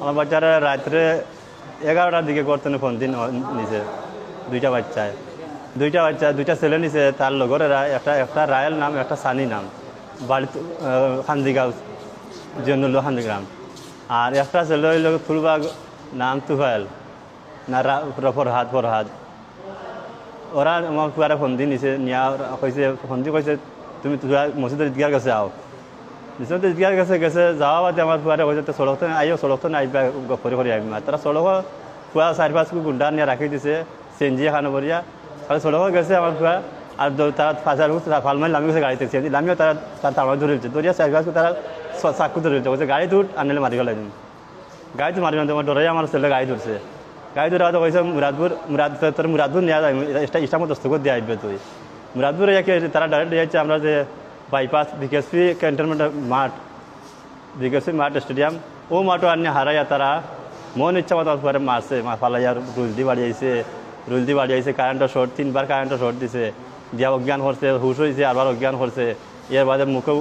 আমার বাচ্চারা রাত্রে এগারোটার দিকে করতেন ফোন দিন নিচে দুইটা বাচ্চায় দুইটা বাচ্চা, দুইটা ছেলে নিচে তার লগরেরা একটা একটা রায়েল নাম একটা সানি নাম। বাড়িতে খান্দিগাঁও জন্নুল খান্দিগ্রাম আর একটা ছেলে হইল ফুলবাগ, নাম তুফাইল। না ফরহাদ ফরহাদ ওরা আমার ফুয়ারে ফোন দি নিছে, নিয়া কইছে ফোন দি কইছে তুমি তুয়া মসজিদের ঈদগার কাছে আও। নিশ্চয় ঈদগার কাছে গেছে যাওয়া বাদে আমার ফুয়ারে কইছে তো সড়ক আইও সড়ক তো আইবা করে করে আইবি তারা সড়ক ফুয়া চারি পাঁচ গুন্ডা নিয়ে রাখি দিছে। চেঞ্জি খানো বরিয়া তাহলে সড়ক গেছে আমার ফুয়া আর তারা ফাঁসার ফালমাই লামি গেছে গাড়িতে। চেঞ্জি লামিও তারা তার তামাই ধরেছে ধরিয়া চারি পাঁচ তারা চাকু ধরেছে কইছে গাড়ি তুট আনলে মারি গেলাই তুমি গাড়ি তো মারি না তোমার ডরাই আমার ছেলে গাড়ি ধরছে গাড়ি ধরে হয়তো মুরাদপুর মুরাদ তোর মুরাদপুর নেওয়া যায়। এটা ইস্টামত দস্তখত দিয়ে আসবে তুই। মুরাদপুর একে তারা ডাইরেক্ট যাচ্ছে আমরা যে বাইপাস বিকেএসপি ক্যান্টনমেন্ট মাঠ। বিকেএসপি মাঠ স্টেডিয়াম ও মাঠও আনি হারাইয়া তারা মন ইচ্ছা মতো মারছে মা ফালাইয়া রুলদি বাড়ি আইছে রুলদি বাড়ি আইছে কারেন্টের শর্ট তিনবার কারেন্টের শর্ট দিছে। দিয়া অজ্ঞান করছে হুশ হয়েছে আবার অজ্ঞান করছে এর বাদে মুখে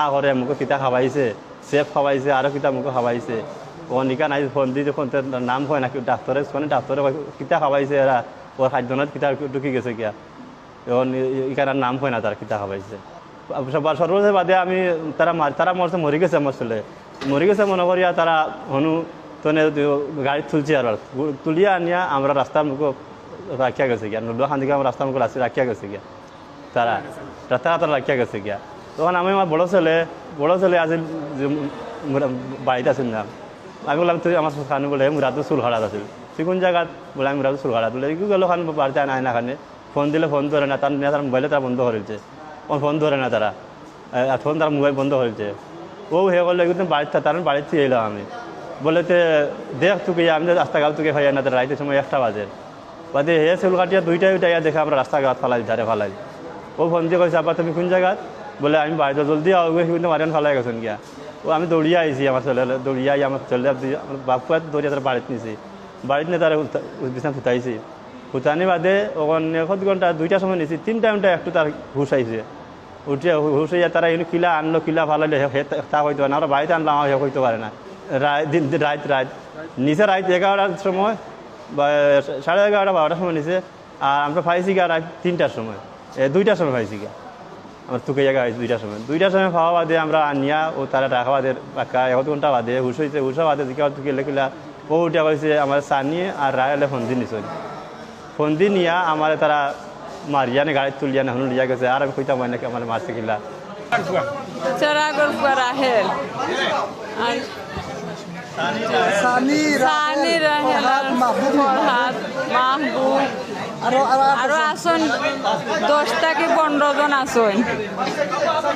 আ করে মুখে কিতা খাওয়াইছে সেফ খাওয়াইছে আরও কিতা মুখে খাওয়াইছে ও নিকা নাই, ফোন দি যখন তার নাম হয় নাকি ডাক্তারে মানে ডাক্তারে কিতা খাওয়াইছে এরা, ওর খাদ্যনত কিতা ঢুকি গেছে কিয়া এখন ইকার নাম হয় না তার কিতা খাওয়াইছে সর্বশেষ বাদে আমি, তারা তারা মরছে, মরি গেছে আমার ছেলে। মরি গেছে মনে করিয়া তারা হনু তনে গাড়ি তুলছে আর তুলিয়া আনিয়া আমরা রাস্তার মুখ রাখিয়া গেছে গিয়া। নদুয়া খান থেকে আমরা রাস্তার মুখ রাখিয়া গেছে গিয়া। তারা রাস্তা তারা রাখিয়া গেছে গিয়া। তখন আমি আমার বড় ছেলে বড় ছেলে আজি বাড়িতে আছিল না। আমি বললাম তুই আমার খান বলে মুরাদু চুল হারাত আছিল। তুই কোন জায়গাত বলে আমি মুরাদু চুল হারাত বলে। কি গেলো খান বাড়িতে আনা খানে ফোন দিলে ফোন ধরে না তার তার মোবাইলে তারা বন্ধ করেছে ও ফোন ধরে না তারা ফোন তার মোবাইল বন্ধ করেছে ও হে বলল একদম বাড়িতে তার বাড়িতে এলাম আমি। বলে তে দেখ তুকে, আমি রাস্তাঘাট তুকে খাইয়া না, তার রাইতের সময় একটা বাজে। বাদে হে চুল কাটিয়া দুইটাই উঠাইয়া দেখে আমরা রাস্তাঘাট ফালাই, ধারে ফালাই। ও ফোন দিয়ে কইছে আবার তুমি কোন জায়গাত? বলে, আমি বাড়িতে জলদি আও কিন্তু মারিয়ান ফালাই গেছেন গিয়া। ও, আমি দৌড়িয়ে আইছি আমার ছেলে, দৌড়িয়ে আই, আমার ছেলে আমার বাপুয়া দৌড়িয়া তার বাড়িতে নিছি। বাড়িতে নিয়ে তারা বিছনা ফুটাইছি ফুটানি বাদে, ওখানে কত ঘণ্টা দুইটা সময় নিছি, তিন টাইমটা একটু তার হুশ আইছে। উঠিয়া হুশ হইয়া তারা এনে কিলা আনলো, কিলা ফালাইলে তা হইতে পারে না আমরা বাড়িতে আনলাম হইতে পারে না। রাত রাত নিচে রাত এগারোটার সময়, বা, সাড়ে এগারোটা, বারোটার সময় নিচে আর আমরা পাইছি গা রাত তিনটার সময়। এ, দুইটার সময় পাইছি গা আমার তুকে জায়গা হয়েছে দুইটার সময়। দুইটার সময় খাওয়া বাদে আমরা আনিয়া ও তারা রাখা বাদে, বাক্কা এক ঘণ্টা বাদে, হুশ হয়েছে হুসা বাদে দিকে তুকে লেখিলা ও, উঠিয়া কইছে, আমার সানি আর রায়লে ফোন দিন নিছ ফোন দি নিয়া আমার তারা মারিয়া নে, গাড়ি তুলিয়া না হনু লিয়া গেছে। আর আমি কইতাম নাকি আমার রাহেল আর সানি সানি রাহেল ফরহাদ মাহবুব। আরও আসন। দশটা কি পনেরো জন আসন।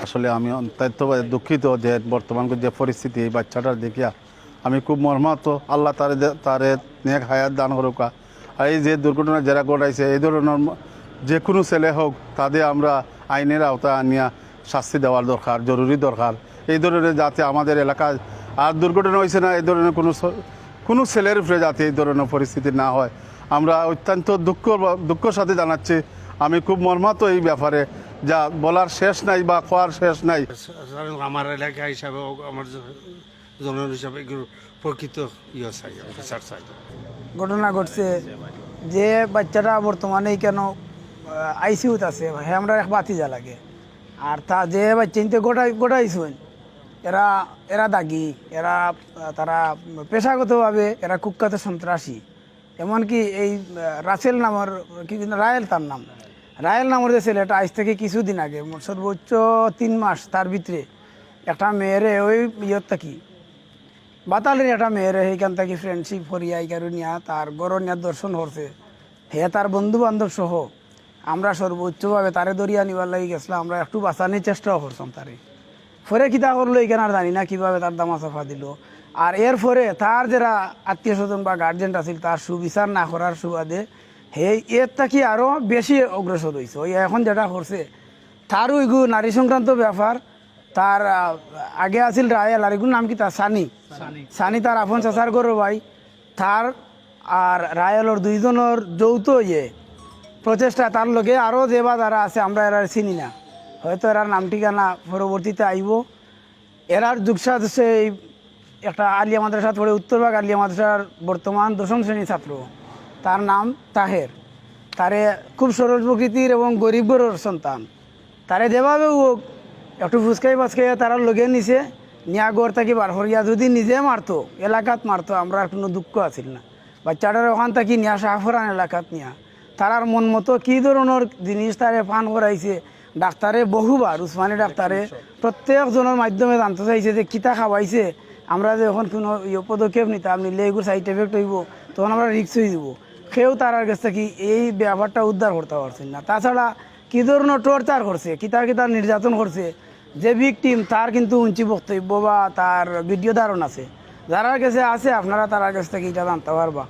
আসলে আমি অত্যন্ত দুঃখিত যে বর্তমান যে পরিস্থিতি এই বাচ্চাটার দেখিয়া। আমি খুব মর্মাহত আল্লাহ তারে তারে নেক হায়াত দান করুকা। আর এই যে দুর্ঘটনা যারা ঘটাইছে এই ধরনের যে কোনো ছেলে হোক তাদের আমরা আইনের আওতায় আনিয়া শাস্তি দেওয়ার দরকার জরুরি দরকার। এই ধরনের যাতে আমাদের এলাকায় আর দুর্ঘটনা হয়েছে না এই ধরনের কোনো কোনো ছেলের উপরে যাতে এই ধরনের পরিস্থিতি না হয়। আমরা অত্যন্ত দুঃখ দুঃখর সাথে জানাচ্ছি আমি খুব মর্মাহত এই ব্যাপারে যা বলার শেষ নাই বা খোয়ার শেষ নাই। আমার এলাকা হিসাবে আমার জন হিসাবে প্রকৃত ইয়ে চাই চাই। ঘটনা ঘটছে যে বাচ্চাটা বর্তমানে কেন আইসিউত আছে হ্যাঁ আমরা বাতি যা লাগে আর তা যে বাচ্চা গোটাই গোটাইছেন। এরা এরা দাগি, এরা, তারা পেশাগতভাবে এরা কুখ্যাত সন্ত্রাসী। এমনকি এই, রাসেল নামের, কি রায়েল তার নাম। রায়েল নামের যে ছেলেটা আজ থেকে কিছুদিন আগে, সর্বোচ্চ তিন মাস তার ভিতরে একটা মেয়েরে ওই ইয়ত থাকি, বাতালের একটা মেয়েরে সেইখান থেকে ফ্রেন্ডশিপ করিয়া ইকারু নিয়া তার গড় নিয়া দর্শন করছে হে তার বন্ধু বান্ধব সহ আমরা সর্বোচ্চভাবে তারে দরিয়া নিবার লাগি গেছিলাম, আমরা একটু বাঁচানোর চেষ্টাও করতাম তারে। ফরে কিতা করল এখানে আর জানি না কীভাবে তার দামা চাফা দিল। আর এর ফরে তার যারা আত্মীয় স্বজন বা গার্জেন আছিল তার সুবিচার না করার সুবাদে হে এর থাকি আরও বেশি অগ্রসর হয়েছে ওই এখন যেটা করছে তার ওইগু নারী সংক্রান্ত ব্যাপার তার আগে আছিল রায়েল আর এগুলোর নাম কি তার? সানি। সানি। তার আপন চাচার গরু ভাই। তার আর রায়েলর দুইজনের যৌথ ইয়ে প্রচেষ্টা তার লগে আরও যে বা যারা আছে আমরা এরা চিনি না। হয়তো এরার নাম ঠিকানা পরবর্তীতে আইব। এরার যুগসাদ এই একটা আলিয়া মাদ্রাসা পড়ে উত্তরবাগ আলিয়া মাদ্রাসার বর্তমান দশম শ্রেণির ছাত্র। তার নাম তাহের। তারে খুব সরল প্রকৃতির এবং গরিব সন্তান। তারে যেভাবে হোক একটু ফুসকাই ফাসকাই তারা লগে নিছে, নিয়া গড় থাকি বার হরিয়া যদি নিজে মারতো, এলাকাত মারতো, আমরা কোনো দুঃখ আছিল না। বাচ্চাটার ওখান থাকি নিয়া শাহফরান এলাকাত নিয়া। তারার মন মতো কী ধরনের জিনিস তারে পান করাইছে ডাক্তারে বহুবার উসমানী ডাক্তারে প্রত্যেকজনের মাধ্যমে জানতে চাইছে যে কিতা খাওয়াইছে আমরা যে এখন কোনো ইয়ে পদক্ষেপ নিতাম নিলে এগুলো সাইড এফেক্ট হইব তখন আমরা রিক্স হয়ে দিব সেও তারার কাছ থেকে এই ব্যাপারটা উদ্ধার করতে পারছেন না। তাছাড়া কী ধরনের টর্চার করছে কিতা কিতা নির্যাতন করছে যে ভিকটিম তার কিন্তু উঞ্চি বক্তব্য বা তার ভিডিও ধারণ আছে। যারা কাছে আছে আপনারা তার কাছ থেকে এটা জানতে পারবা।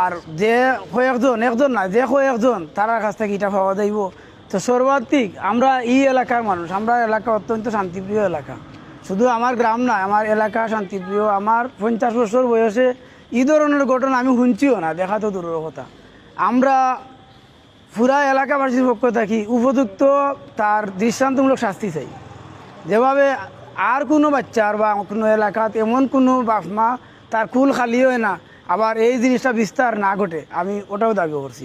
আর যে কয়েকজন একজন না যে কয়েকজন তার কাছ থেকে এটা পাওয়া যাইব। তো সর্বাধিক আমরা এই এলাকার মানুষ, আমরা এলাকা অত্যন্ত শান্তিপ্রিয় এলাকা। শুধু আমার গ্রাম না আমার এলাকা শান্তিপ্রিয়। আমার পঞ্চাশ বছর বয়সে এই ধরনের ঘটনা আমি শুনছিও না, দেখা তো দূরের কথা আমরা পুরা এলাকাবাসীর পক্ষ থাকি উপযুক্ত তার দৃষ্টান্তমূলক শাস্তি চাই। যেভাবে আর কোনো বাচ্চার বা কোনো এলাকাত এমন কোনো বাপ মা তার কুল খালি হয় না, আবার এই জিনিসটা বিস্তার না ঘটে, আমি ওটাও দাবি করছি।